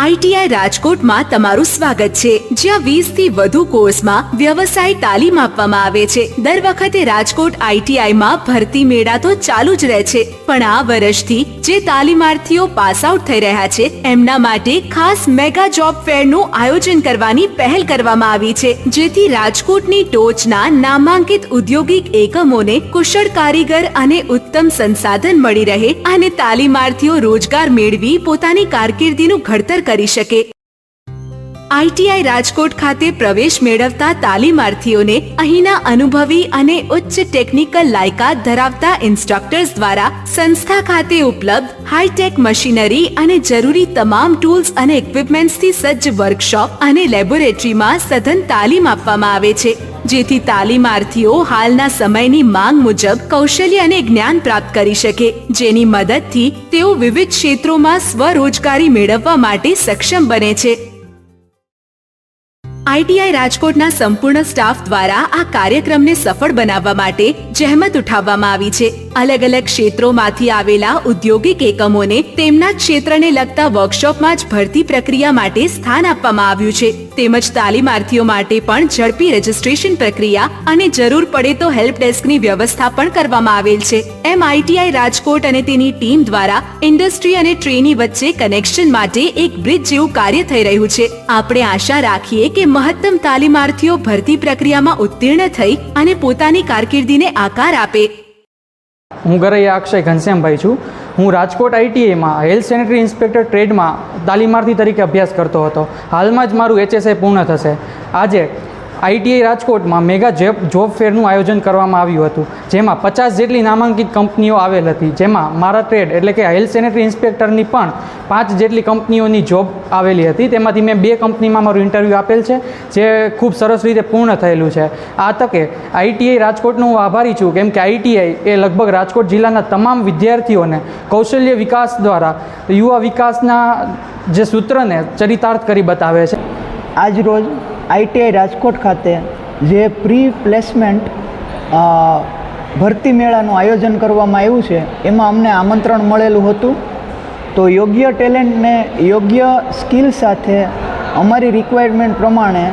ITI રાજકોટમાં તમારું સ્વાગત છે. જ્યાં વીસથી વધુ કોર્સમાં વ્યવસાય તાલીમ આપવામાં આવે છે. દર વખતે રાજકોટ આઈટીઆઈ માં ભરતી મેળા તો ચાલુ જ રહે છે. પણ આ વર્ષથી જે તાલીમાર્થીઓ પાસ આઉટ થઈ રહ્યા છે, એમના માટે ખાસ મેગા જોબ ફેરનું આયોજન કરવાની પહેલ કરવામાં આવી છે. જેથી રાજકોટની ટોચના નામાંકિત ઉદ્યોગિક એકમોને કુશળ કારીગર અને ઉત્તમ સંસાધન મળી રહે અને તાલીમાર્થીઓ રોજગાર મેળવી પોતાની કારકિર્દીનું ઘડતર કરી શકે. આઈટીઆઈ રાજકોટ ખાતે પ્રવેશ મેળવતા તાલીમાર્થીઓને અહીંના અનુભવી અને ઉચ્ચ ટેકનિકલ લાયકાત ધરાવતા ઇન્સ્ટ્રક્ટર્સ દ્વારા સંસ્થા ખાતે ઉપલબ્ધ હાઈટેક મશીનરી અને જરૂરી તમામ ટૂલ્સ અને ઇક્વિપમેન્ટ્સથી સજ્જ વર્કશોપ અને લેબોરેટરીમાં સઘન તાલીમ આપવામાં આવે છે. જેથી તાલીમાર્થીઓ હાલના સમયની માંગ મુજબ કૌશલ્ય અને જ્ઞાન પ્રાપ્ત કરી શકે. જેની મદદથી તેઓ વિવિધ ક્ષેત્રોમાં સ્વરોજગારી મેળવવા માટે સક્ષમ બને છે. આઈટીઆઈ રાજકોટના સંપૂર્ણ સ્ટાફ દ્વારા આ કાર્યક્રમને સફળ બનાવવા માટે જહેમત ઉઠાવવામાં આવી છે. અલગ અલગ ક્ષેત્રોમાંથી આવેલા ઉદ્યોગિક એકમોને તેમના ક્ષેત્રને લગતા વર્કશોપમાં જ ભરતી પ્રક્રિયા માટે સ્થાન આપવામાં આવ્યું છે. તેમજ તાલીમાર્થીઓ માટે પણ ઝડપી રજીસ્ટ્રેશન પ્રક્રિયા અને જરૂર પડે તો હેલ્પ ડેસ્કની વ્યવસ્થા પણ કરવામાં આવેલ છે. એમ આઈટીઆઈ રાજકોટ અને તેની ટીમ દ્વારા ઇન્ડસ્ટ્રી અને ટ્રેની વચ્ચે કનેક્શન માટે એક બ્રિજ જેવું કાર્ય થઈ રહ્યું છે. આપણે આશા રાખીએ કે મહત્તમ તાલીમાર્થીઓ ભરતી પ્રક્રિયામાં ઉત્તીર્ણ થઈ અને પોતાની કારકિર્દીને આકાર આપે. હું ગરૈયા અક્ષય ઘનશ્યામભાઈ છું. હું રાજકોટ આઈટીઆઈમાં હેલ્થ સેનેટરી ઇન્સ્પેક્ટર ટ્રેડમાં તાલીમાર્થી તરીકે અભ્યાસ કરતો હતો. હાલમાં જ મારું એચએસઆઈ પૂર્ણ થશે. આજે આઈટીઆઈ રાજકોટમાં મેગા જોબ ફેરનું આયોજન કરવામાં આવ્યું હતું, જેમાં પચાસ જેટલી નામાંકિત કંપનીઓ આવેલ હતી. જેમાં મારા ટ્રેડ એટલે કે હેલ્થ સેનેટરી ઇન્સ્પેક્ટરની પણ પાંચ જેટલી કંપનીઓની જોબ આવેલી હતી. તેમાંથી મેં બે કંપનીમાં મારું ઇન્ટરવ્યૂ આપેલ છે, જે ખૂબ સરસ રીતે પૂર્ણ થયેલું છે. આ તકે આઈટીઆઈ રાજકોટનો હું આભારી છું, કેમ કે આઈટીઆઈ એ લગભગ રાજકોટ જિલ્લાના તમામ વિદ્યાર્થીઓને કૌશલ્ય વિકાસ દ્વારા, યુવા વિકાસના જે સૂત્રને ચરિતાર્થ કરી બતાવે છે. આજ રોજ આઈટીઆઈ રાજકોટ ખાતે જે પ્રી પ્લેસમેન્ટ ભરતી મેળાનું આયોજન કરવામાં આવ્યું છે, એમાં અમને આમંત્રણ મળેલું હતું. તો યોગ્ય ટેલેન્ટને યોગ્ય સ્કિલ સાથે અમારી રિક્વાયરમેન્ટ પ્રમાણે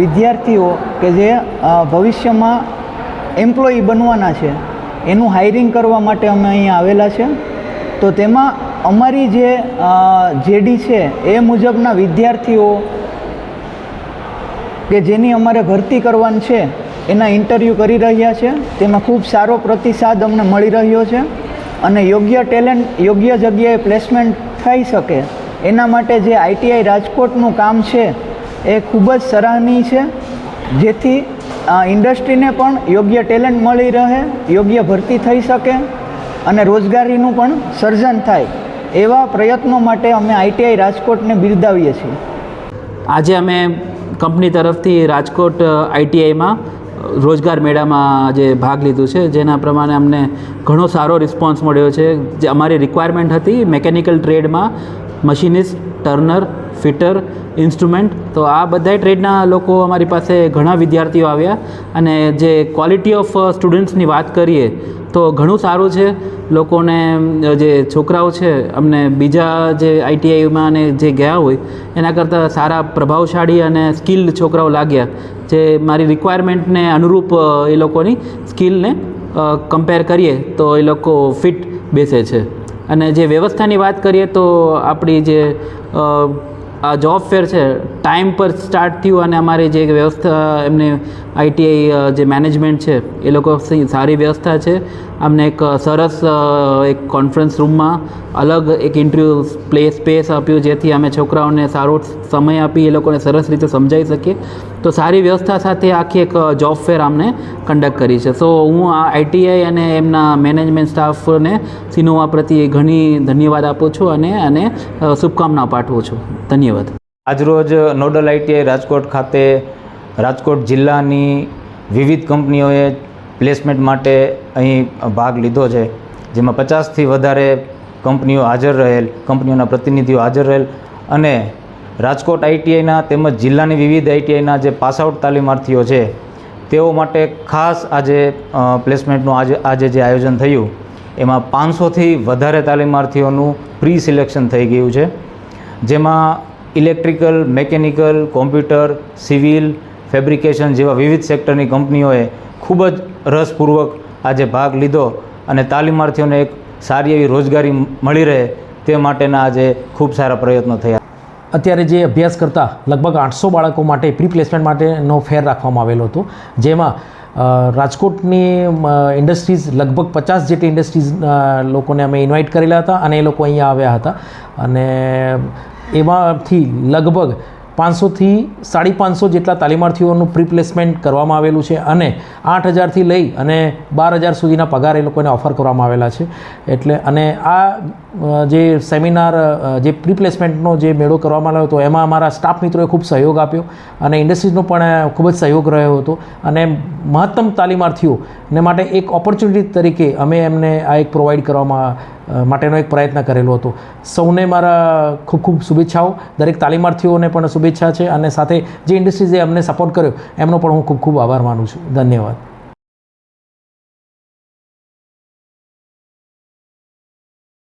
વિદ્યાર્થીઓ કે જે ભવિષ્યમાં એમ્પ્લોયી બનવાના છે, એનું હાયરિંગ કરવા માટે અમે અહીંયા આવેલા છે. તો તેમાં અમારી જે જેડી છે, એ મુજબના વિદ્યાર્થીઓ કે જેની અમારે ભરતી કરવાની છે, એના ઇન્ટરવ્યૂ કરી રહ્યા છે. તેમાં ખૂબ સારો પ્રતિસાદ અમને મળી રહ્યો છે અને યોગ્ય ટેલેન્ટ યોગ્ય જગ્યાએ પ્લેસમેન્ટ થઈ શકે. એના માટે જે આઈટીઆઈ રાજકોટનું કામ છે, એ ખૂબ જ સરાહનીય છે. જેથી ઇન્ડસ્ટ્રીને પણ યોગ્ય ટેલેન્ટ મળી રહે, યોગ્ય ભરતી થઈ શકે અને રોજગારીનું પણ સર્જન થાય. એવા પ્રયત્નો માટે અમે આઈટીઆઈ રાજકોટને બિરદાવીએ છીએ. આજે અમે કંપની તરફથી રાજકોટ આઈટીઆઈમાં રોજગાર મેળામાં જે ભાગ લીધું છે, જેના પ્રમાણે અમને ઘણો સારો રિસ્પોન્સ મળ્યો છે. જે અમારી રિક્વાયરમેન્ટ હતી મેકેનિકલ ટ્રેડમાં મશીનિસ્ટ ટર્નર ફિટર ઇન્સ્ટ્રુમેન્ટ તો આ બધા ટ્રેડના લોકો અમારી પાસે ઘણા વિદ્યાર્થીઓ આવ્યા. અને જે ક્વોલિટી ઓફ સ્ટુડન્ટ્સની વાત કરીએ તો ઘણું સારું છે. લોકોને જે છોકરાઓ છે, અમને બીજા જે આઈટીઆઈમાં અને જે ગયા હોય, એના કરતાં સારા પ્રભાવશાળી અને સ્કિલ્ડ છોકરાઓ લાગ્યા. જે મારી રિક્વાયરમેન્ટને અનુરૂપ એ લોકોની સ્કિલને કમ્પેર કરીએ તો એ લોકો ફિટ બેસે છે. અને જે વ્યવસ્થાની વાત કરીએ તો આપણી જે આ જોબ ફેર છે ટાઈમ પર સ્ટાર્ટ થયું અને અમારી જે વ્યવસ્થા, એમને આઈટીઆઈ જે મેનેજમેન્ટ છે, એ લોકો સારી વ્યવસ્થા છે. અમને એક સરસ એક કોન્ફરન્સ રૂમમાં અલગ એક ઇન્ટરવ્યૂ પ્લે સ્પેસ આપ્યું જેથી અમે છોકરાઓને સારો સમય આપી એ લોકોને સરસ રીતે સમજાવી શકીએ. તો સારી વ્યવસ્થા સાથે આખી એક જોબ ફેર અમને કન્ડક્ટ કરી છે. સો હું આ આઈટીઆઈ અને એમના મેનેજમેન્ટ સ્ટાફને સિનોવા પ્રત્યે ઘણી ધન્યવાદ આપું છું અને અને શુભકામના પાઠવું છું. ધન્યવાદ. આજરોજ નોડલ આઈટીઆઈ રાજકોટ ખાતે રાજકોટ જિલ્લાની વિવિધ કંપનીઓએ પ્લેસમેન્ટ માટે અહીં ભાગ લીધો છે, જેમાં પચાસથી વધારે કંપનીઓ હાજર રહેલ, કંપનીઓના પ્રતિનિધિઓ હાજર રહેલ અને રાજકોટ આઈટીઆઈના તેમજ જિલ્લાની વિવિધ આઈટીઆઈના જે પાસઆઉટ તાલીમાર્થીઓ છે, તેઓ માટે ખાસ આજે પ્લેસમેન્ટનું આજે આજે જે આયોજન થયું, એમાં પાંચસોથી વધારે તાલીમાર્થીઓનું પ્રી સિલેક્શન થઈ ગયું છે, જેમાં electrical, mechanical, computer, civil, fabrication જેવા વિવિધ સેક્ટરની કંપનીઓએ ખૂબ જ રસપૂર્વક આજે ભાગ લીધો અને તાલીમાર્થીઓને એક સારી એવી રોજગારી મળી રહે તે માટેના આજે ખૂબ સારા પ્રયત્નો થયા. અત્યારે જે અભ્યાસ કરતા લગભગ આઠસો બાળકો માટે પ્રી પ્લેસમેન્ટ માટેનો ફેર રાખવામાં આવેલો હતો, જેમાં રાજકોટની ઇન્ડસ્ટ્રીઝ લગભગ પચાસ જેટલી ઇન્ડસ્ટ્રીઝ લોકોને અમે ઇન્વાઇટ કરેલા હતા અને એ લોકો અહીંયા આવ્યા હતા. અને એમાંથી લગભગ પાંચસોથી સાડી પાંચસો જેટલા તાલીમાર્થીઓનું પ્રી પ્લેસમેન્ટ કરવામાં આવેલું છે અને આઠ હજારથી લઈ અને બાર હજાર સુધીના પગાર એ લોકોને ઓફર કરવામાં આવેલા છે. એટલે અને આ જે સેમિનાર જે પ્રિપ્લેસમેન્ટનો જે મેળો કરવામાં આવ્યો હતો, એમાં અમારા સ્ટાફ મિત્રોએ ખૂબ સહયોગ આપ્યો અને ઇન્ડસ્ટ્રીઝનો પણ ખૂબ જ સહયોગ રહ્યો હતો. અને મહત્તમ તાલીમાર્થીઓને માટે એક ઓપોર્ચ્યુનિટી તરીકે અમે એમને આ એક પ્રોવાઈડ કરવામાં માટેનો એક પ્રયત્ન કરેલો હતો. સૌને મારા ખૂબ ખૂબ શુભેચ્છાઓ. દરેક તાલીમાર્થીઓને પણ શુભેચ્છા છે અને સાથે જે ઇન્ડસ્ટ્રીઝે અમને સપોર્ટ કર્યો, એમનો પણ હું ખૂબ ખૂબ આભાર માનું છું. ધન્યવાદ.